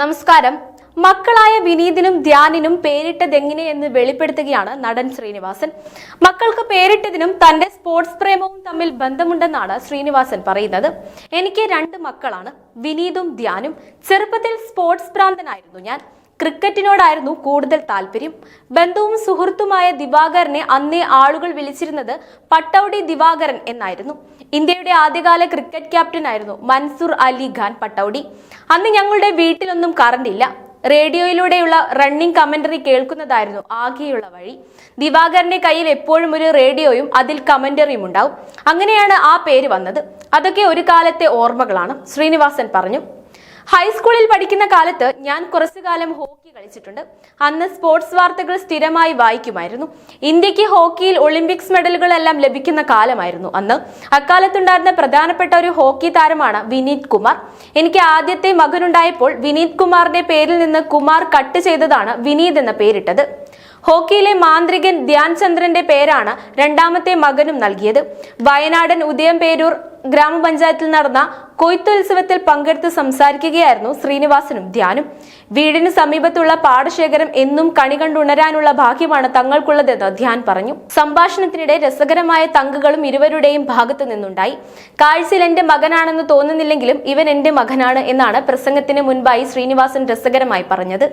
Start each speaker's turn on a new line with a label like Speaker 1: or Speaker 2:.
Speaker 1: നമസ്കാരം. മക്കളായ വിനീതിനും ധ്യാനിനും പേരിട്ടതെങ്ങനെയെന്ന് വെളിപ്പെടുത്തുകയാണ് നടൻ ശ്രീനിവാസൻ. മക്കൾക്ക് പേരിട്ടതിനും തന്റെ സ്പോർട്സ് പ്രേമവും തമ്മിൽ ബന്ധമുണ്ടെന്നാണ് ശ്രീനിവാസൻ പറയുന്നത്. എനിക്ക് രണ്ട് മക്കളാണ് വിനീതും ധ്യാനും. ചെറുപ്പത്തിൽ സ്പോർട്സ് ഭ്രാന്തനായിരുന്നു ഞാൻ. ക്രിക്കറ്റിനോടായിരുന്നു കൂടുതൽ താല്പര്യം. ബന്ധുവും സുഹൃത്തുമായ ദിവാകരനെ അന്നേ ആളുകൾ വിളിച്ചിരുന്നത് പട്ടൗഡി ദിവാകരൻ എന്നായിരുന്നു. ഇന്ത്യയുടെ ആദ്യകാല ക്രിക്കറ്റ് ക്യാപ്റ്റനായിരുന്നു മൻസൂർ അലി ഖാൻ പട്ടൗഡി. അന്ന് ഞങ്ങളുടെ വീട്ടിലൊന്നും കറണ്ട് ഇല്ല. റേഡിയോയിലൂടെയുള്ള റണ്ണിംഗ് കമന്ററി കേൾക്കുന്നതായിരുന്നു ആകെയുള്ള വഴി. ദിവാകരന്റെ കയ്യിൽ എപ്പോഴും ഒരു റേഡിയോയും അതിൽ കമന്ററിയും ഉണ്ടാവും. അങ്ങനെയാണ് ആ പേര് വന്നത്. അതൊക്കെ ഒരു കാലത്തെ ഓർമ്മകളാണ് ശ്രീനിവാസൻ പറഞ്ഞു. ഹൈസ്കൂളിൽ പഠിക്കുന്ന കാലത്ത് ഞാൻ കുറച്ചു കാലം ഹോക്കി കളിച്ചിട്ടുണ്ട്. അന്ന് സ്പോർട്സ് വാർത്തകൾ സ്ഥിരമായി വായിക്കുമായിരുന്നു. ഇന്ത്യയ്ക്ക് ഹോക്കിയിൽ ഒളിമ്പിക്സ് മെഡലുകളെല്ലാം ലഭിക്കുന്ന കാലമായിരുന്നു അന്ന്. അക്കാലത്തുണ്ടായിരുന്ന പ്രധാനപ്പെട്ട ഒരു ഹോക്കി താരമാണ് വിനീത് കുമാർ. എനിക്ക് ആദ്യത്തെ മകനുണ്ടായപ്പോൾ വിനീത് കുമാറിന്റെ പേരിൽ നിന്ന് കുമാർ കട്ട് ചെയ്തതാണ് വിനീത് എന്ന പേരിട്ടത്. ഹോക്കിയിലെ മാന്ത്രികൻ ധ്യാൻ ചന്ദ്രന്റെ പേരാണ് രണ്ടാമത്തെ മകനും നൽകിയത്. വയനാടൻ ഉദയംപേരൂർ ഗ്രാമപഞ്ചായത്തിൽ നടന്ന കൊയ്ത്തുത്സവത്തിൽ പങ്കെടുത്ത് സംസാരിക്കുകയായിരുന്നു ശ്രീനിവാസനും ധ്യാനും. വീടിന് സമീപത്തുള്ള പാടശേഖരം എന്നും കണി കണ്ടുണരാനുള്ള ഭാഗ്യമാണ് തങ്ങൾക്കുള്ളതെന്ന് ധ്യാൻ പറഞ്ഞു. സംഭാഷണത്തിനിടെ രസകരമായ തങ്കുകളും ഇരുവരുടെയും ഭാഗത്തു നിന്നുണ്ടായി. കാഴ്ചയിൽ എന്റെ മകനാണെന്ന് തോന്നുന്നില്ലെങ്കിലും ഇവൻ എന്റെ മകനാണ് എന്നാണ് പ്രസംഗത്തിന് മുൻപായി ശ്രീനിവാസൻ രസകരമായി പറഞ്ഞത്.